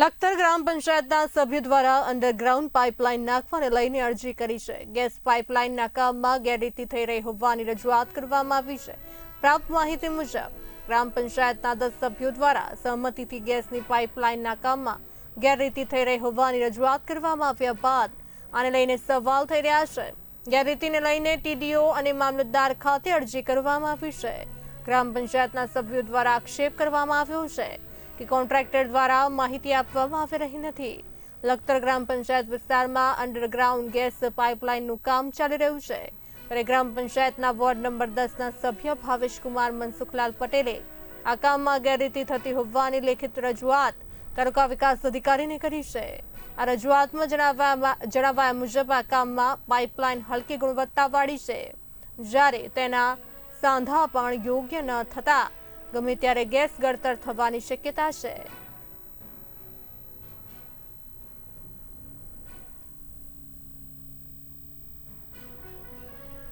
લખતર ગ્રામ પંચાયતના સભ્યો દ્વારા અંડરગ્રાઉન્ડ પાઇપલાઇન નાખવાને લઈને અરજી કરી છે. ગેસ પાઇપલાઇનના કામમાં ગેરરીતિ થઈ રહી હોવાની રજૂઆત કરવામાં આવી છે. પ્રાપ્ત માહિતી મુજબ, ગ્રામ પંચાયતના દસ સભ્યો દ્વારા સહમતિથી ગેસની પાઇપલાઇનના કામમાં ગેરરીતિ થઈ રહી હોવાની રજૂઆત કરવામાં આવ્યા બાદ આને લઈને સવાલ થઈ રહ્યા છે. ગેરરીતિને લઈને ટીડીઓ અને મામલતદાર ખાતે અરજી કરવામાં આવી છે. ગ્રામ પંચાયતના સભ્યો દ્વારા આક્ષેપ કરવામાં આવ્યો છે. કે કોન્ટ્રાક્ટર દ્વારા માહિતી આપવામાં આવી રહી નથી. લખતર ગ્રામ પંચાયત વિસ્તારમાં અંડરગ્રાઉન્ડ ગેસ પાઇપલાઇનનું કામ ચાલી રહ્યું છે. ત્યારે ગ્રામ પંચાયતના વોર્ડ નંબર દસના સભ્ય ભાવેશકુમાર મનસુખલાલ પટેલે આ કામમાં ગેરરીતિ થતી હોવાની લેખિત રજૂઆત તાલુકા વિકાસ અધિકારીને કરી છે. આ રજૂઆતમાં જણાવાયા મુજબ આ કામમાં પાઇપલાઇન હલકી ગુણવત્તાવાળી છે. જ્યારે તેના સાંધા પણ યોગ્ય ન થતા ગમે ત્યારે ગેસ ગળતર થવાની શક્યતા છે.